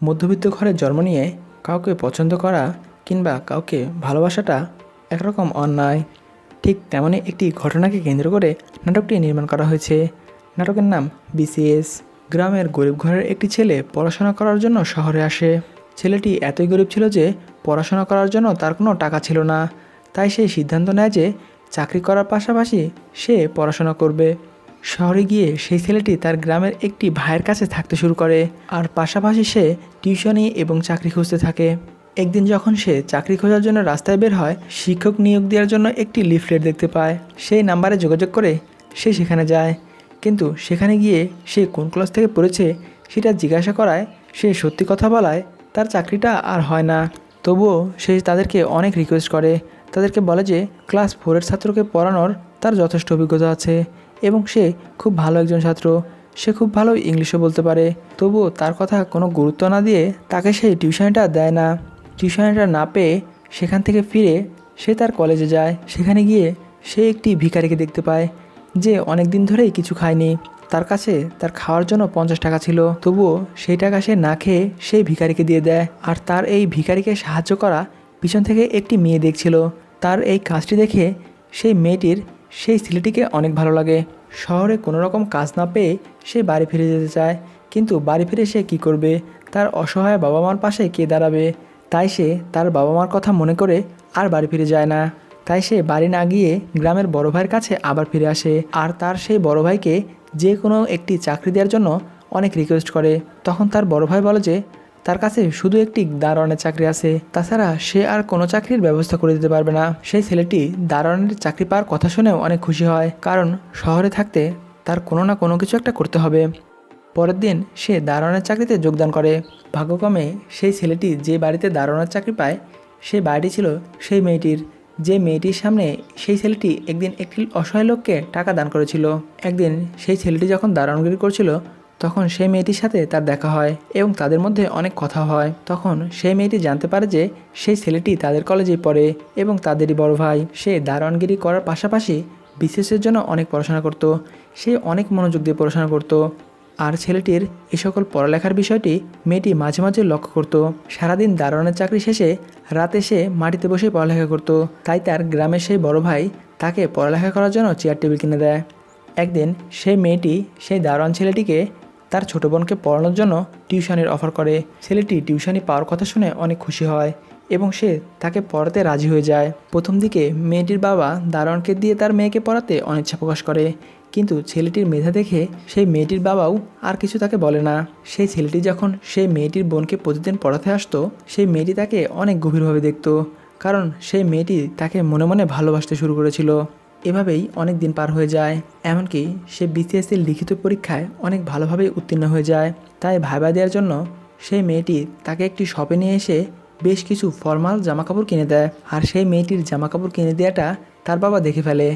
মধ্যবিত্ত ঘরে জন্ম নিয়ে কাউকে পছন্দ করা কিংবা কাউকে ভালোবাসাটা একরকম অন্যায়, ঠিক তেমনই একটি ঘটনাকে কেন্দ্র করে নাটকটি নির্মাণ করা হয়েছে। নাটকের নাম বিসিএস গ্রামের গরিব ঘরের একটি ছেলে পড়াশোনা করার জন্য শহরে আসে। ছেলেটি এতই গরিব ছিল যে পড়াশোনা করার জন্য তার কোনো টাকা ছিল না, তাই সে সিদ্ধান্ত নেয় যে চাকরি করার পাশাপাশি সে পড়াশোনা করবে। শহরে গিয়ে সেই ছেলেটি তার গ্রামের একটি ভাইয়ের কাছে থাকতে শুরু করে। আর পাশাপাশি সে টিউশনি এবং চাকরি খুঁজতে থাকে। একদিন যখন সে চাকরি খোঁজার জন্য রাস্তায় বের হয়, শিক্ষক নিয়োগ দেওয়ার জন্য একটি লিফলেট দেখতে পায়। সেই নাম্বারে যোগাযোগ করে সে সেখানে যায়। কিন্তু সেখানে গিয়ে সে কোন ক্লাস থেকে পড়েছে সেটা জিজ্ঞাসা করায়, সে সত্যি কথা বলায় তার চাকরিটা আর হয় না। তবুও সে তাদেরকে অনেক রিকোয়েস্ট করে। তাদেরকে বলে যে, ক্লাস ফোরের ছাত্রকে পড়ানোর তার যথেষ্ট অভিজ্ঞতা আছে। এবং সে খুব ভালো একজন ছাত্র। সে খুব ভালো ইংলিশও বলতে পারে। তবুও তার কথা কোনো গুরুত্ব না দিয়ে তাকে সেই টিউশনটা দেয় না। টিউশনটা না পেয়ে সেখান থেকে ফিরে সে তার কলেজে যায়। সেখানে গিয়ে সে একটি ভিখারিকে দেখতে পায়, যে অনেক দিন ধরেই কিছু খায়নি। তার কাছে তার খাওয়ার জন্য পঞ্চাশ টাকা ছিল। তবুও সেই টাকা সে না খেয়ে সেই ভিখারিকে দিয়ে দেয়। আর তার এই ভিখারিকে সাহায্য করা পিছন থেকে একটি মেয়ে দেখছিল। তার এই কাজটি দেখে সেই মেয়েটির সেই ছেলেটিকে অনেক ভালো লাগে। শহরে কোনো রকম কাজ না পেয়ে সে বাড়ি ফিরে যেতে চায়। কিন্তু বাড়ি ফিরে সে কী করবে? তার অসহায় বাবা মার পাশে কে দাঁড়াবে? তাই সে তার বাবা মার কথা মনে করে আর বাড়ি ফিরে যায় না। তাই সে বাড়ি না গিয়ে গ্রামের বড় ভাইয়ের কাছে আবার ফিরে আসে। আর তার সেই বড় ভাইকে যে কোনো একটি চাকরি দেওয়ার জন্য অনেক রিকোয়েস্ট করে। তখন তার বড় ভাই বলে যে তার কাছে শুধু একটি দারোয়ানের চাকরি আছে। তাছাড়া সে আর কোনো চাকরির ব্যবস্থা করে দিতে পারবে না। সেই ছেলেটি দারোয়ানের চাকরি পাওয়ার কথা শুনেও অনেক খুশি হয়, কারণ শহরে থাকতে তার কোনো না কোনো কিছু একটা করতে হবে। পরের দিন সে দারোয়ানের চাকরিতে যোগদান করে। ভাগ্যক্রমে সেই ছেলেটি যে বাড়িতে দারোয়ানের চাকরি পায় সেই বাড়িটি ছিল সেই মেয়েটির। যে মেয়েটির সামনে সেই ছেলেটি একদিন একটি অসহায় লোককে টাকা দান করেছিল। একদিন সেই ছেলেটি যখন দারোয়ানগিরি করছিল তখন সেই মেয়েটির সাথে তার দেখা হয় এবং তাদের মধ্যে অনেক কথা হয়। তখন সেই মেয়েটি জানতে পারে যে সেই ছেলেটি তাদের কলেজেই পড়ে এবং তাদেরই বড় ভাই। সে দারোয়ানগিরি করার পাশাপাশি বিশেষের জন্য অনেক পড়াশোনা করত। সে অনেক মনোযোগ দিয়ে পড়াশোনা করত। আর ছেলেটির এ সকল পড়ালেখার বিষয়টি মেয়েটি মাঝে মাঝে লক্ষ্য করত। সারাদিন দারোয়ানের চাকরি শেষে রাতে সে মাটিতে বসে পড়ালেখা করত। তাই তার গ্রামের সেই বড় ভাই তাকে পড়ালেখা করার জন্য চেয়ার টেবিল কিনে দেয়। একদিন সেই মেয়েটি সেই দারোয়ান ছেলেটিকে তার ছোট বোনকে পড়ানোর জন্য টিউশনের অফার করে। ছেলেটি টিউশনি পাওয়ার কথা শুনে অনেক খুশি হয় এবং সে তাকে পড়াতে রাজি হয়ে যায়। প্রথম দিকে মেয়েটির বাবা দারোয়ানকে দিয়ে তার মেয়েকে পড়াতে অনিচ্ছা প্রকাশ করে, কিন্তু ছেলেটির মেধা দেখে সেই মেয়েটির বাবাও আর কিছু তাকে বলে না। সেই ছেলেটি যখন সেই মেয়েটির বোনকে প্রতিদিন পড়াতে আসতো, সেই মেয়েটি তাকে অনেক গভীরভাবে দেখত, কারণ সেই মেয়েটি তাকে মনে মনে ভালোবাসতে শুরু করেছিল। এভাবেই অনেক দিন পার হয়ে যায়। এমনকি সে বিসিএসসির লিখিত পরীক্ষায় অনেক ভালোভাবেই উত্তীর্ণ হয়ে যায়। তাই ভাইবা দেওয়ার জন্য সেই মেয়েটি তাকে একটি শপে নিয়ে এসে বেশ কিছু ফর্মাল জামাকাপড় কিনে দেয়। আর সেই মেয়েটির জামাকাপড় কিনে দেওয়াটা তার বাবা দেখে ফেলে।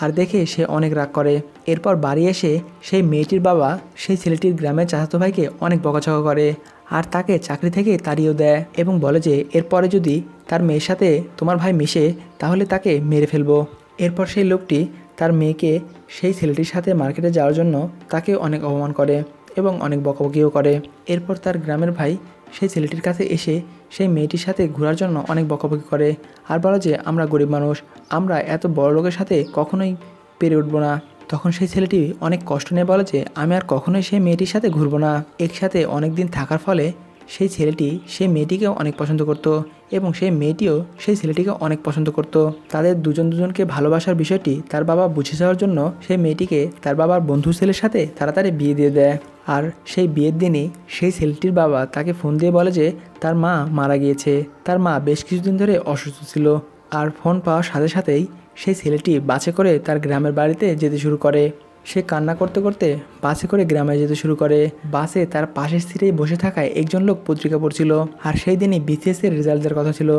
আর দেখে সে অনেক রাগ করে। এরপর বাড়ি এসে সেই মেয়েটির বাবা সেই ছেলেটির গ্রামের চাচাতো ভাইকে অনেক বকাঝকা করে। আর তাকে চাকরি থেকে তাড়িয়েও দেয় এবং বলে যে, এরপরে যদি তার মেয়ের সাথে তোমার ভাই মিশে, তাহলে তাকে মেরে ফেলব। এরপর সেই লোকটি তার মেয়েকে সেই ছেলেটির সাথে মার্কেটে যাওয়ার জন্য তাকে অনেক অপমান করে এবং অনেক বকবকিও করে। এরপর তার গ্রামের ভাই সেই ছেলেটির কাছে এসে সেই মেয়েটির সাথে ঘোরার জন্য অনেক বকবকি করে আর বলে যে, আমরা গরিব মানুষ, আমরা এত বড় লোকের সাথে কখনোই পেরে উঠবো না। তখন সেই ছেলেটি অনেক কষ্ট নিয়ে বলে যে, আমি আর কখনোই সেই মেয়েটির সাথে ঘুরবো না। একসাথে অনেক দিন থাকার ফলে সেই ছেলেটি সেই মেয়েটিকেও অনেক পছন্দ করত এবং সেই মেয়েটিও সেই ছেলেটিকে অনেক পছন্দ করত। তাদের দুজন দুজনকে ভালোবাসার বিষয়টি তার বাবা বুঝে যাওয়ার জন্য সেই মেয়েটিকে তার বাবার বন্ধু ছেলের সাথে তাড়াতাড়ি বিয়ে দিয়ে দেয়। আর সেই বিয়ের দিনই সেই ছেলেটির বাবা তাকে ফোন দিয়ে বলে যে তার মা মারা গিয়েছে। তার মা বেশ কিছুদিন ধরে অসুস্থ ছিল। আর ফোন পাওয়ার সাথে সাথেই সেই ছেলেটি বাসে করে তার গ্রামের বাড়িতে যেতে শুরু করে। সে কান্না করতে করতে বাসে করে গ্রামে যেতে শুরু করে। বাসে তার পাশের সিটেই বসে থাকায় একজন লোক পত্রিকা পড়ছিল। আর সেই দিনই বিসিএস এর রেজাল্ট দেওয়ার কথা ছিল।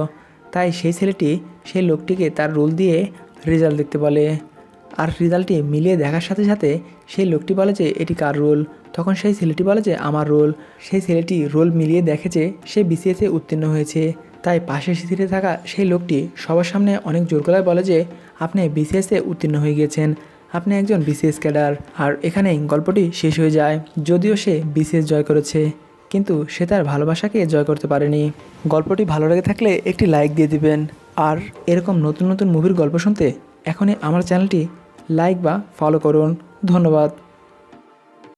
তাই সেই ছেলেটি সেই লোকটিকে তার রোল দিয়ে রেজাল্ট দেখতে বলে। আর রেজাল্টটি মিলিয়ে দেখার সাথে সাথে সেই লোকটি বলে যে, এটি কার রোল তখন সেই ছেলেটি বলে যে, আমার রোল সেই ছেলেটি রোল মিলিয়ে দেখে যে, সে বিসিএসে উত্তীর্ণ হয়েছে। তাই পাশের সিটে থাকা সেই লোকটি সবার সামনে অনেক জোর গলায় বলে যে, আপনি বিসিএসে উত্তীর্ণ হয়ে গিয়েছেন। আপনি একজন বিসিএস ক্যাডার আর এখানেই গল্পটি শেষ হয়ে যায়। যদিও সে বিসিএস জয় করেছে, কিন্তু সে তার ভালোবাসাকে জয় করতে পারেনি। গল্পটি ভালো লেগে থাকলে একটি লাইক দিয়ে দিবেন। আর এরকম নতুন নতুন মুভির গল্প শুনতে এখনই আমার চ্যানেলটি লাইক বা ফলো করুন। ধন্যবাদ।